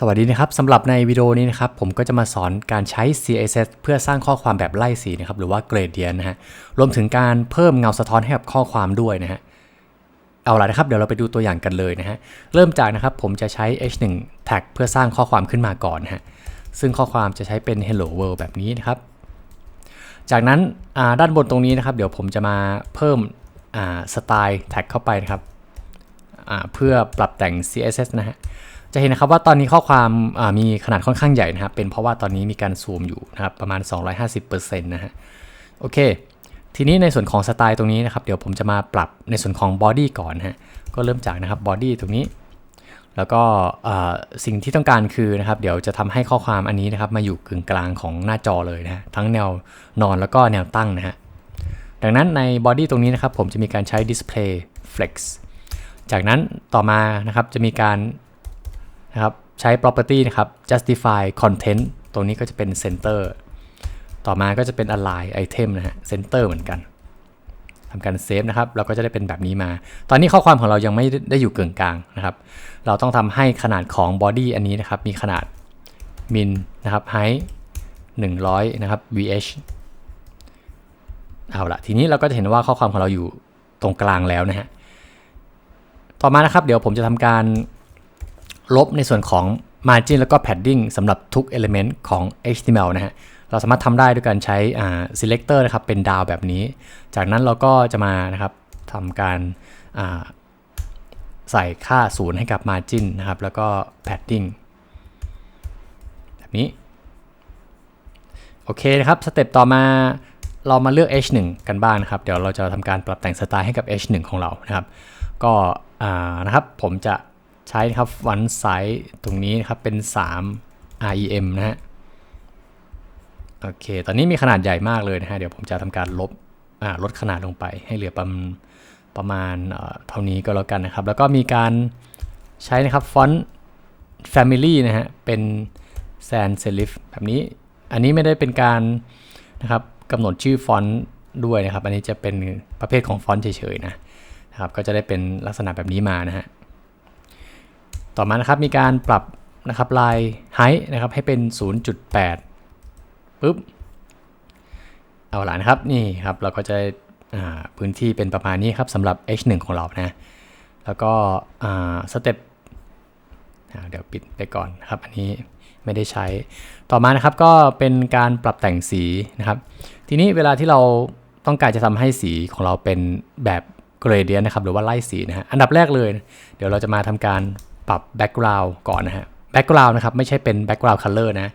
สวัสดีนะครับสำหรับในวิดีโอนี้นะครับผมก็จะมาสอนการใช้ CSS เพื่อสร้างข้อความแบบไล่สีนะครับหรือว่า gradient นะฮะรวมถึงการเพิ่มเงาสะท้อนให้กับข้อความด้วยนะฮะเอาละนะครับเดี๋ยวเราไปดูตัวอย่างกันเลยนะฮะเริ่มจากนะครับผมจะใช้ h1 tag เพื่อสร้างข้อความขึ้นมาก่อนนะฮะซึ่งข้อความจะใช้เป็น hello world แบบนี้นะครับ จากนั้นด้านบนตรงนี้นะครับ เดี๋ยวผมจะมาเพิ่มสไตล์ tag เข้าไปนะครับเพื่อปรับแต่ง CSS นะฮะ จะเห็นนะครับว่าตอนนี้ข้อความมีขนาดค่อนข้างใหญ่นะครับ เป็นเพราะว่าตอนนี้มีการซูมอยู่นะครับประมาณ 250%นะฮะโอเค ทีนี้ในส่วนของสไตล์ตรงนี้นะครับ เดี๋ยวผมจะมาปรับในส่วนของ body ก่อนนะฮะก็เริ่มจากนะครับ body ตรงนี้ แล้วก็สิ่งที่ต้องการคือนะครับ เดี๋ยวจะทำให้ข้อความอันนี้นะครับ มาอยู่กึ่งกลางของหน้าจอเลยนะฮะทั้งแนวนอนแล้วก็แนวตั้งนะฮะดังนั้นใน body ตรงนี้นะครับ ผมจะมีการใช้ display flex จากนั้นต่อมานะครับจะมีการ นะครับ ใช้ property นะครับ justify content ตรงนี้ก็จะเป็น center ต่อมาก็จะเป็น align item นะฮะ center เหมือนกันทำการเซฟนะครับ เราก็จะได้เป็นแบบนี้มา ตอนนี้ข้อความของเรายังไม่ได้อยู่เกึ่งกลางนะครับ เราต้องทำให้ขนาดของ body อันนี้นะครับ มีขนาด min นะครับ height 100 นะครับ vh เอาละทีนี้เราก็จะเห็นว่าข้อความของเราอยู่ตรงกลางแล้วนะฮะ ต่อมานะครับ เดี๋ยวผมจะทำการ ลบในส่วนของ margin แล้วก็ padding สำหรับทุก element ของ HTML นะฮะ เราสามารถทำได้ด้วยการใช้ selector นะครับ เป็นดาวแบบนี้ จากนั้นเราก็จะมานะครับทำการใส่ค่าศูนย์ให้กับ margin นะครับ แล้วก็ padding แบบนี้ โอเคนะครับ สเต็ปต่อมาเรามาเลือก h1 กันบ้างนะครับ เดี๋ยวเราจะทำการปรับแต่งสไตล์ให้กับ h1 ของเรานะครับ ก็นะครับผมจะ ใช้นะครับวันไซส์ตรงนี้นะครับเป็น 3 rem นะฮะโอเค ตอนนี้มีขนาดใหญ่มากเลยนะฮะ เดี๋ยวผมจะทำการลบลดขนาดลงไป ให้เหลือประมาณประมาณเท่านี้ก็แล้วกันนะครับ แล้วก็มีการใช้นะครับฟอนต์ family นะฮะ เป็น sans serif แบบนี้ อันนี้ไม่ได้เป็นการนะครับกำหนดชื่อฟอนต์ด้วยนะครับ อันนี้จะเป็นประเภทของฟอนต์เฉยๆนะครับ ก็จะได้เป็นลักษณะแบบนี้มานะฮะ ต่อมานะครับมีการปรับนะครับลายไฮนะครับให้เป็น 0.8ปุ๊บเอาละนะครับนี่ครับเราก็จะพื้นที่เป็นประมาณนี้ครับสำหรับ h1 ของเรานะแล้วก็สเต็ปเดี๋ยวปิดไปก่อนครับอันนี้ไม่ได้ใช้ต่อมานะครับก็เป็นการปรับแต่งสีนะครับ ทีนี้เวลาที่เราต้องการจะทำให้สีของเราเป็นแบบ gradient นะครับหรือว่าไล่สีนะฮะอันดับแรกเลย เดี๋ยวเราจะมาทำการ ปรับ background ก่อนนะฮะ background นะครับไม่ใช่เป็น background color นะ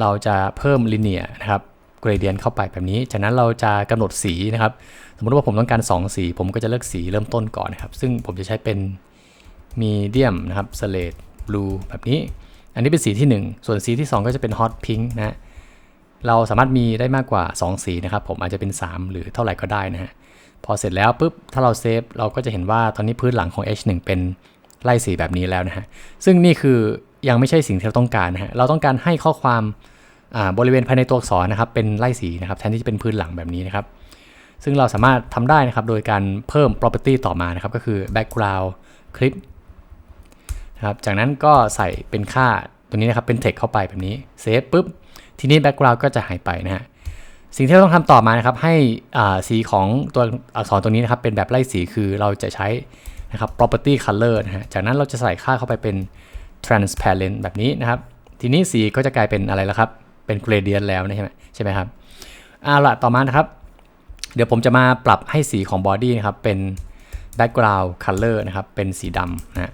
เราจะเพิ่ม linear นะครับ gradient เข้าไปแบบนี้ จากนั้นเราจะกำหนดสีนะครับ สมมติว่าผมต้องการ 2 สี ผมก็จะเลือกสีเริ่มต้นก่อนนะครับ ซึ่งผมจะใช้เป็น medium นะครับ slate blue แบบนี้ อันนี้เป็นสีที่ 1 ส่วนสีที่ 2 ก็จะเป็น hot pink นะ เราสามารถมีได้มากกว่า 2 สีนะครับ ผมอาจจะเป็น 3 หรือเท่าไหร่ก็ได้นะฮะพอเสร็จแล้วปุ๊บ ถ้าเราเซฟ เราก็จะเห็นว่าตอนนี้พื้นหลังของ H1 เป็น ไล่สีแบบนี้แล้วนะฮะ ซึ่งนี่คือยังไม่ใช่สิ่งที่เราต้องการนะฮะ เราต้องการให้ข้อความบริเวณภายในตัวอักษรนะครับ เป็นไล่สีนะครับแทนที่จะเป็นพื้นหลังแบบนี้นะครับ ซึ่งเราสามารถทำได้นะครับ โดยการเพิ่ม property ต่อมานะครับ ก็คือ background clip นะครับ จากนั้นก็ใส่เป็นค่าตัวนี้นะครับเป็น text เข้าไปแบบนี้เซฟปุ๊บ ทีนี้ background ก็จะหายไปนะฮะสิ่งที่เราต้องทำต่อมานะครับให้สีของตัวอักษรตัวนี้นะครับเป็นแบบไล่สีคือเราจะใช้ นะครับ property color นะฮะ จากนั้นเราจะใส่ค่าเข้าไปเป็น transparent แบบนี้นะครับ ทีนี้สีก็จะกลายเป็นอะไรแล้วครับ เป็น gradient แล้วนะใช่ไหมใช่ไหมครับเอาละต่อมานะครับ เดี๋ยวผมจะมาปรับให้สีของ body นะครับ เป็น background color นะครับ เป็นสีดำนะฮะ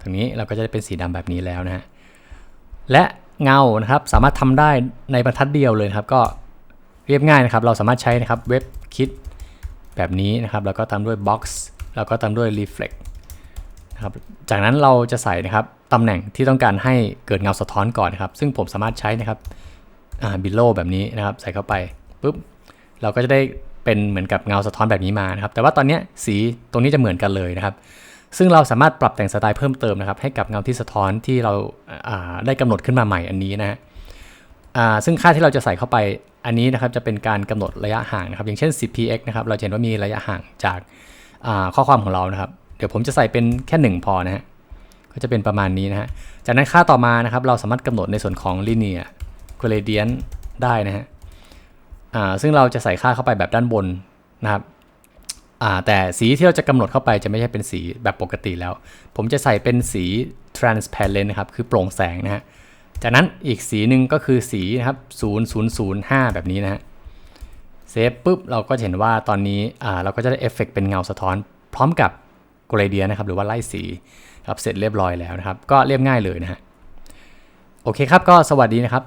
ตรงนี้เราก็จะได้เป็นสีดำแบบนี้แล้วนะฮะ และเงานะครับสามารถทำได้ในบรรทัดเดียวเลยครับ ก็เรียบง่ายนะครับ เราสามารถใช้นะครับเว็บคิดแบบนี้นะครับ แล้วก็ตามด้วย box แล้วก็ตามด้วย reflect นะครับจากนั้นเราจะใส่นะครับตำแหน่งที่ต้องการให้เกิดเงาสะท้อนก่อนนะครับ ซึ่งผมสามารถใช้นะครับ below แบบนี้นะครับ ใส่เข้าไปปุ๊บเราก็จะได้เป็นเหมือนกับเงาสะท้อนแบบนี้มานะครับ แต่ว่าตอนนี้สีตรงนี้จะเหมือนกันเลยนะครับ ซึ่งเราสามารถปรับแต่งสไตล์เพิ่มเติมนะครับ ให้กับเงาที่สะท้อนที่เราได้กำหนดขึ้นมาใหม่อันนี้นะฮะซึ่งค่าที่เราจะใส่เข้าไปอันนี้นะครับจะเป็นการกำหนดระยะห่างนะครับ อย่างเช่น 10px นะครับ เราเห็นว่ามีระยะห่างจาก ข้อความของเรานะครับ เดี๋ยวผมจะใส่เป็นแค่ 1 พอนะฮะก็จะเป็นประมาณนี้นะฮะจากนั้นค่าต่อมานะครับ เราสามารถกำหนดในส่วนของ linear gradient ได้นะฮะอ่าซึ่งเราจะใส่ค่าเข้าไปแบบด้านบนนะครับอ่าแต่สีที่เราจะกำหนดเข้าไปจะไม่ใช่เป็นสีแบบปกติแล้ว ผมจะใส่เป็นสี transparent นะครับ คือโปร่งแสงนะฮะจากนั้นอีกสีหนึ่งก็คือสีนะครับ 0005 แบบนี้นะฮะ เซฟปุ๊บเราก็เห็นว่าตอนนี้อ่าเราก็จะได้เอฟเฟกเป็นเงาสะท้อน พร้อมกับกราเดียนะครับหรือว่าไล่สีครับเสร็จเรียบร้อยแล้วนะครับ ก็เรียบง่ายเลยนะฮะโอเคครับก็สวัสดีนะครับ